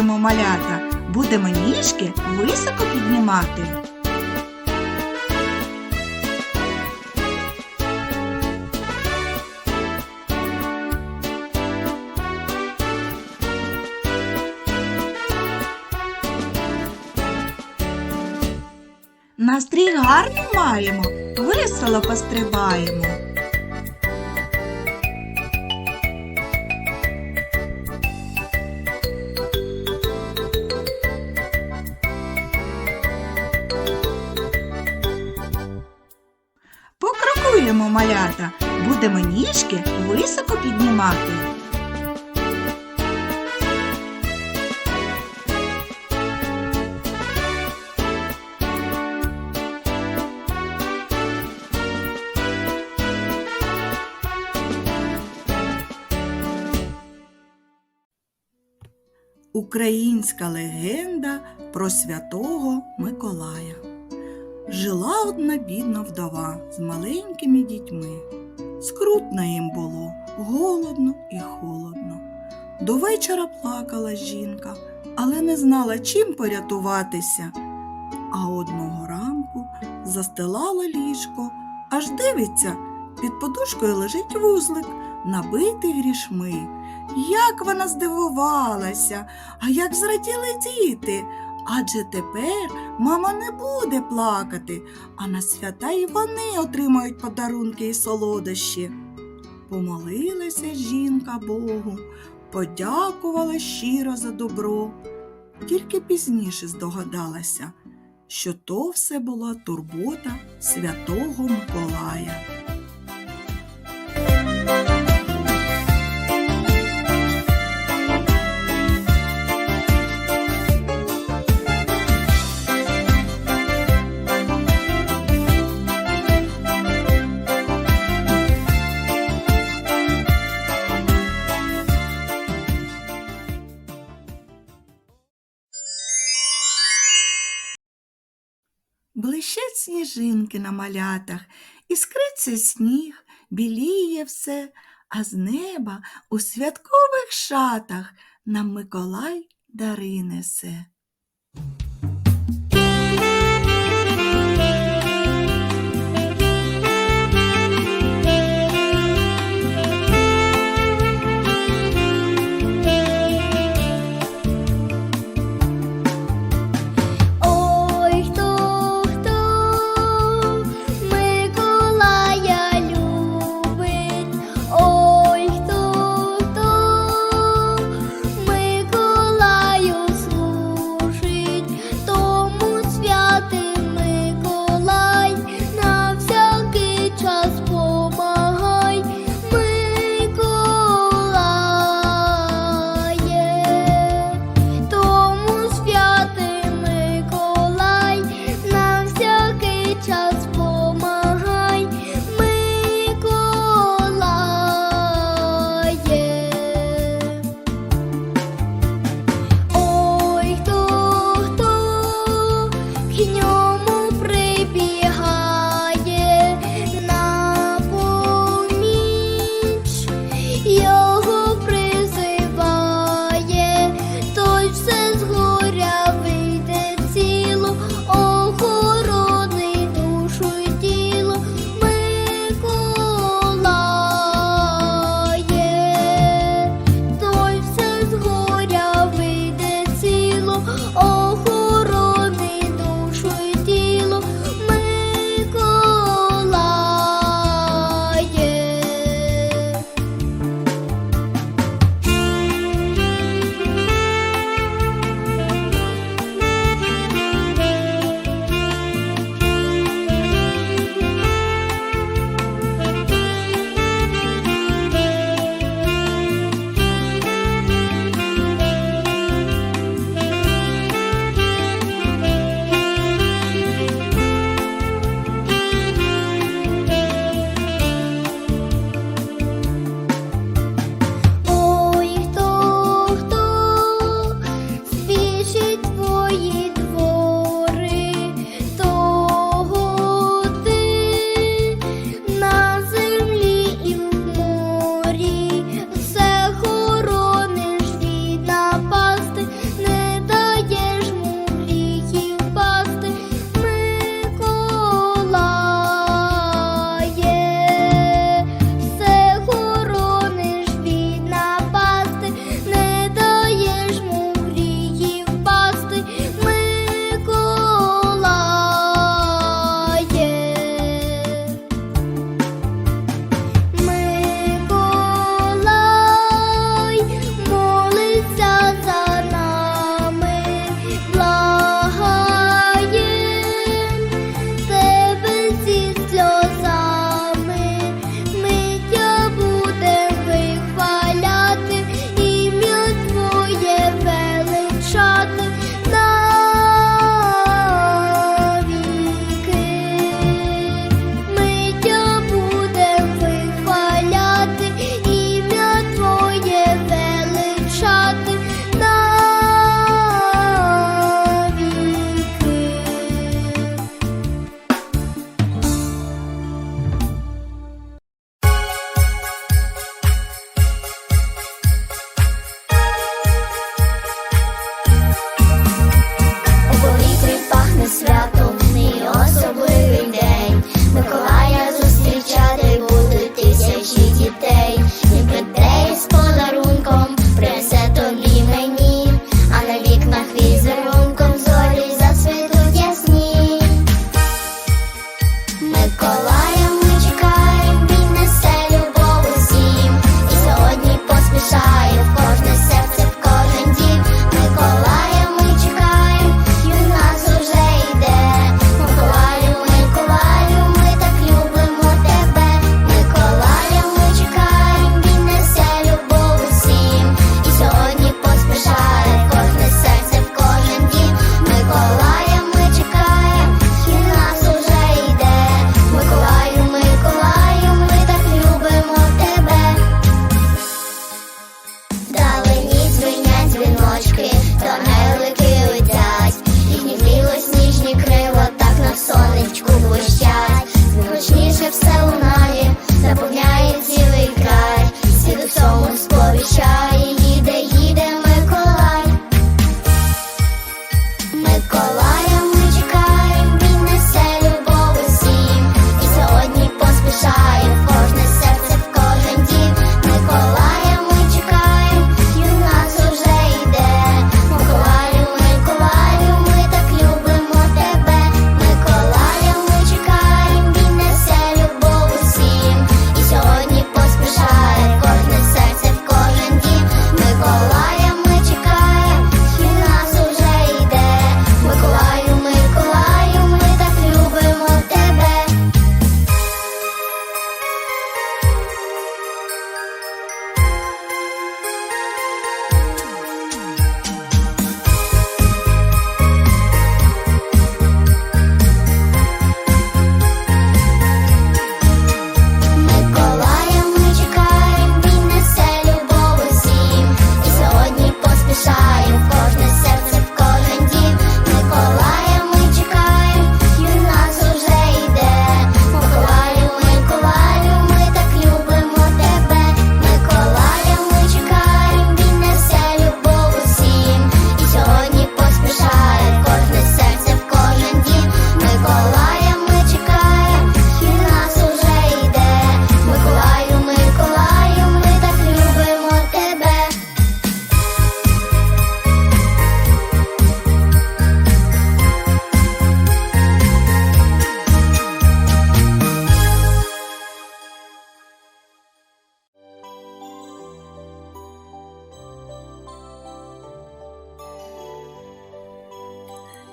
Покрокуємо, малята, будемо ніжки високо піднімати. Настрій гарний маємо, весело пострибаємо. Будемо високо піднімати. Українська легенда про святого Миколая. Жила одна бідна вдова з маленькими дітьми. Скрутно їм було, голодно і холодно. До вечора плакала жінка, але не знала, чим порятуватися. А одного ранку застилала ліжко, аж дивиться, під подушкою лежить вузлик, набитий грішми. Як вона здивувалася, а як зраділи діти. Адже тепер мама не буде плакати, а на свята і вони отримають подарунки і солодощі. Помолилася жінка Богу, подякувала щиро за добро. Тільки пізніше здогадалася, що то все була турбота святого Миколая. Сніжинки на малятах, іскриться сніг, біліє все, а з неба у святкових шатах нам Миколай дари несе.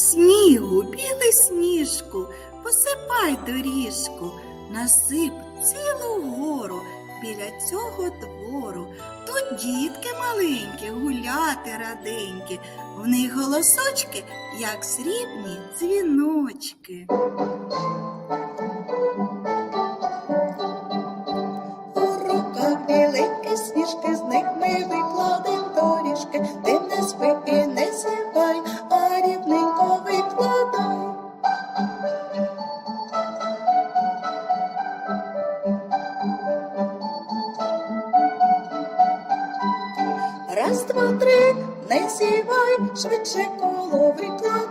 Снігу, білий сніжку, посипай доріжку, насип цілу гору біля цього двору. Тут дітки маленькі, гуляти раденькі, в них голосочки, як срібні дзвіночки. швидше коло врікла.